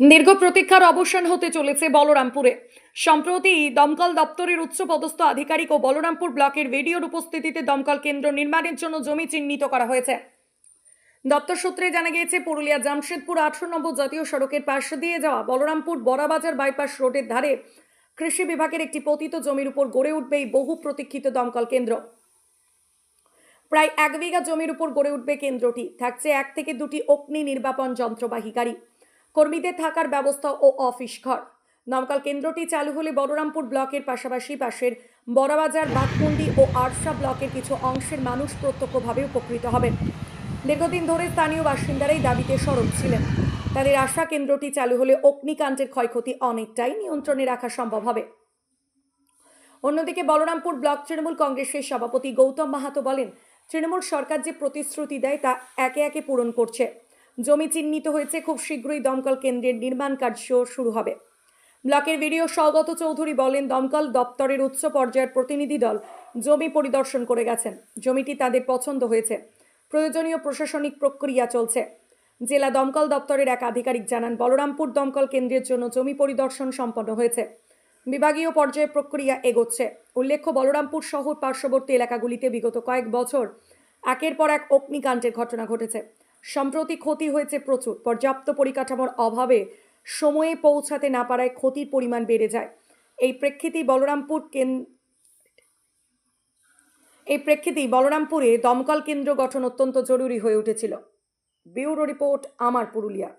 দীর্ঘ প্রতীক্ষার অবসান হতে চলেছে বলরামপুরে। সম্প্রতি দমকল দপ্তরের উচ্চপদস্থ আধিকারিক ও বলরামপুর ব্লকের ভিডিওর উপস্থিতিতে দমকল কেন্দ্র নির্মাণের জন্য জমি চিহ্নিত করা হয়েছে। দপ্তর সূত্রে জানা গিয়েছে, পুরুলিয়া জামশেদপুর আঠারো নম্বর জাতীয় সড়কের পাশ দিয়ে যাওয়া বলরামপুর বড়াবাজার বাইপাস রোডের ধারে কৃষি বিভাগের একটি পতিত জমির উপর গড়ে উঠবে এই বহু প্রতীক্ষিত দমকল কেন্দ্র। প্রায় এক বিঘা জমির উপর গড়ে উঠবে কেন্দ্রটি। থাকছে এক থেকে দুটি অগ্নি নির্বাপন যন্ত্রবাহী গাড়ি। কর্মীদের থাকার ব্যবস্থা ও অফিস ঘর। দমকল কেন্দ্রটি চালু হলে বলরামপুর ব্লকের পাশাপাশি পাশের বড়বাজার, বাঘমুন্ডি ও আরসা ব্লকের কিছু অংশের মানুষ প্রত্যক্ষভাবে উপকৃত হবেন। দীর্ঘদিন ধরে স্থানীয় বাসিন্দারাই দাবিতে সরব ছিলেন। তাদের আশা, কেন্দ্রটি চালু হলে অগ্নিকাণ্ডের ক্ষয়ক্ষতি অনেকটাই নিয়ন্ত্রণে রাখা সম্ভব হবে। অন্যদিকে বলরামপুর ব্লক তৃণমূল কংগ্রেসের সভাপতি গৌতম মাহাতো বলেন, তৃণমূল সরকার যে প্রতিশ্রুতি দেয় তা একে একে পূরণ করছে। জমি চিহ্নিত হয়েছে, খুব শীঘ্রই দমকল কেন্দ্রের নির্মাণ কার্য শুরু হবে। ব্লকের ভিডিও স্বগত চৌধুরী বলেন, দমকল দপ্তরের উচ্চ পর্যায়ের প্রতিনিধি দল জমি পরিদর্শন করে গেছেন। জমিটি তাদের পছন্দ হয়েছে। প্রয়োজনীয় প্রশাসনিক প্রক্রিয়া চলছে। জেলা দমকল দপ্তরের এক আধিকারিক জানান, বলরামপুর দমকল কেন্দ্রের জন্য জমি পরিদর্শন সম্পন্ন হয়েছে। বিভাগীয় পর্যায়ে প্রক্রিয়া এগোচ্ছে। উল্লেখ্য, বলরামপুর শহর পার্শ্ববর্তী এলাকাগুলিতে বিগত কয়েক বছর একের পর এক অগ্নিকাণ্ডের ঘটনা ঘটেছে। সম্প্রতি ক্ষতি হয়েছে প্রচুর। পর্যাপ্ত পরিকাঠামোর অভাবে সময়ে পৌঁছাতে না পারায় ক্ষতির পরিমাণ বেড়ে যায়। এই প্রেক্ষিতেই বলরামপুর কেন, এই প্রেক্ষিতেই বলরামপুরে দমকল কেন্দ্র গঠন অত্যন্ত জরুরি হয়ে উঠেছিল। ব্যুরো রিপোর্ট, আমার পুরুলিয়া।